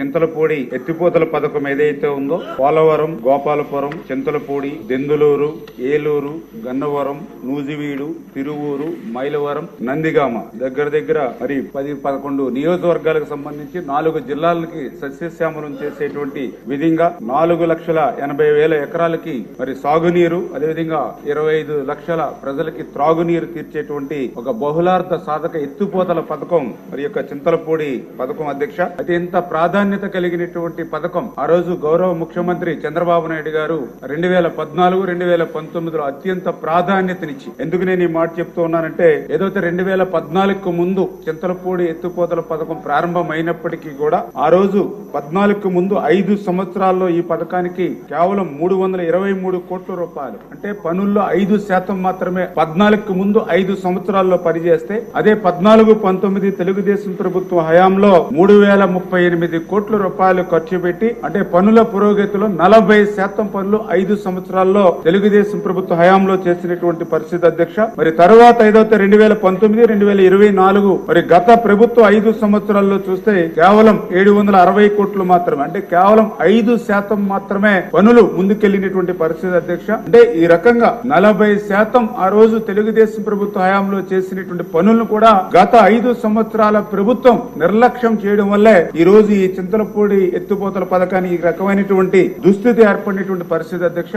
చింతలపూడి ఎత్తిపోతల పథకం ఏదైతే ఉందో పోలవరం గోపాలపురం చింతలపూడి దెందులూరు ఏలూరు గన్నవరం నూజివీడు తిరువూరు మైలవరం నందిగామ దగ్గర దగ్గర మరి పది పదకొండు నియోజకవర్గాలకు సంబంధించి నాలుగు జిల్లాలకి సస్యశ్యామలం చేసేటువంటి విధంగా నాలుగు లక్షల ఎనభై వేల ఎకరాలకి మరి సాగునీరు అదేవిధంగా ఇరవై ఐదు లక్షల ప్రజలకి త్రాగునీరు తీర్చేటువంటి ఒక బహుళార్థ సాధక ఎత్తిపోతల పథకం మరి యొక్క చింతలపూడి పథకం అధ్యక్ష. అత్యంత ప్రాధాన్యత కలిగినటువంటి పథకం. ఆ రోజు గౌరవ ముఖ్యమంత్రి చంద్రబాబు నాయుడు గారు రెండు వేల పద్నాలుగు రెండు వేల పంతొమ్మిదిలో అత్యంత ప్రాధాన్యతనిచ్చి ఎందుకు నేను ఈ మాట చెప్తూ ఉన్నానంటే ఏదైతే రెండు వేల పద్నాలుగుకు ముందు చింతలపూడి ఎత్తుపోతల పథకం ప్రారంభమైనప్పటికీ కూడా ఆ రోజు పద్నాలుగుకు ముందు ఐదు సంవత్సరాల్లో ఈ పథకానికి కేవలం మూడు వందల ఇరవై మూడు కోట్ల రూపాయలు. అంటే పనుల్లో ఐదు శాతం మాత్రమే పద్నాలుగుకు ముందు ఐదు సంవత్సరాల్లో పనిచేస్తే అదే పద్నాలుగు పంతొమ్మిది తెలుగుదేశం ప్రభుత్వ హయాంలో మూడు వేల ముప్పై ఎనిమిది కోట్ల రూపాయలు ఖర్చు పెట్టి అంటే పనుల పురోగతిలో నలభై శాతం పనులు ఐదు సంవత్సరాల్లో తెలుగుదేశం ప్రభుత్వ హయాంలో చేసినటువంటి పరిస్థితి అధ్యక్ష. మరి తర్వాత ఏదైతే రెండు వేల పంతొమ్మిది రెండు వేల ఇరవై నాలుగు మరి గత ప్రభుత్వ ఐదు సంవత్సరాల్లో చూస్తే కేవలం ఏడు వందల అరవై కోట్లు మాత్రమే అంటే కేవలం ఐదు శాతం మాత్రమే పనులు ముందుకెళ్ళినటువంటి పరిస్థితి అధ్యక్ష. అంటే ఈ రకంగా నలభై శాతం ఆ రోజు తెలుగుదేశం ప్రభుత్వ హయాంలో చేసినటువంటి పనులను కూడా గత ఐదు సంవత్సరాల ప్రభుత్వం నిర్లక్ష్యం చేయడం వల్లే ఈ రోజు ఈ చింతలపూడి ఎత్తుపోతల పథకాన్ని ఈ రకమైనటువంటి దుస్థితి ఏర్పడినటువంటి పరిస్థితి అధ్యక్ష.